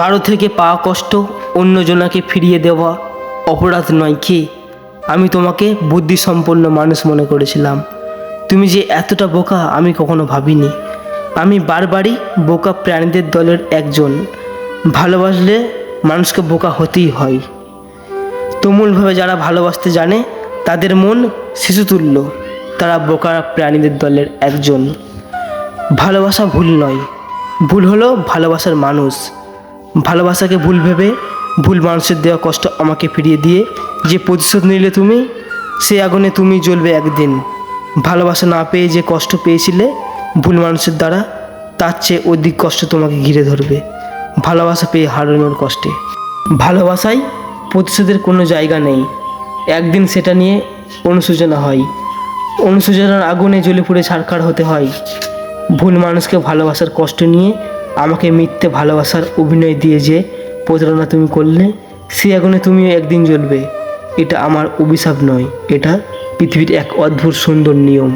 কারও থেকে পাওয়া কষ্ট অন্যজনাকে ফিরিয়ে দেওয়া অপরাধ নয় কি? আমি তোমাকে বুদ্ধিসম্পন্ন মানুষ মনে করেছিলাম। তুমি যে এতটা বোকা আমি কখনো ভাবিনি। আমি বারবারই বোকা প্রাণীদের দলের একজন। ভালোবাসলে মানুষকে বোকা হতেই হয়। তুমুলভাবে যারা ভালোবাসতে জানে, তাদের মন শিশুতুল্য। তারা বোকা প্রাণীদের দলের একজন। ভালোবাসা ভুল নয়। ভুল হলো ভালোবাসার মানুষ। ভালোবাসাকে ভুল ভেবে ভুল মানুষের দেওয়া কষ্ট আমাকে ফিরিয়ে দিয়ে যে প্রতিশোধ নিলে তুমি, সে আগুনে তুমি জ্বলবে একদিন। ভালোবাসা না পেয়ে যে কষ্ট পেয়েছিলে ভুল মানুষের দ্বারা, তার চেয়ে অধিক কষ্ট তোমাকে ঘিরে ধরবে। ভালোবাসা পেয়ে হারানোর কষ্টে। ভালোবাসায় প্রতিশোধের কোনো জায়গা নেই। একদিন সেটা নিয়ে অনুশোচনা হয়। অনুশোচনার আগুনে জ্বলে পুড়ে ছাড়খাড় হতে হয়। ভুল মানুষকে ভালোবাসার কষ্ট নিয়ে আমাকে মিথ্যে ভালোবাসার অভিনয় দিয়ে যে প্রতারণা তুমি করলে, সে আগুনে তুমিও একদিন জ্বলবে। এটা আমার অভিশাপ নয়, এটা পৃথিবীর এক অদ্ভুত সুন্দর নিয়ম।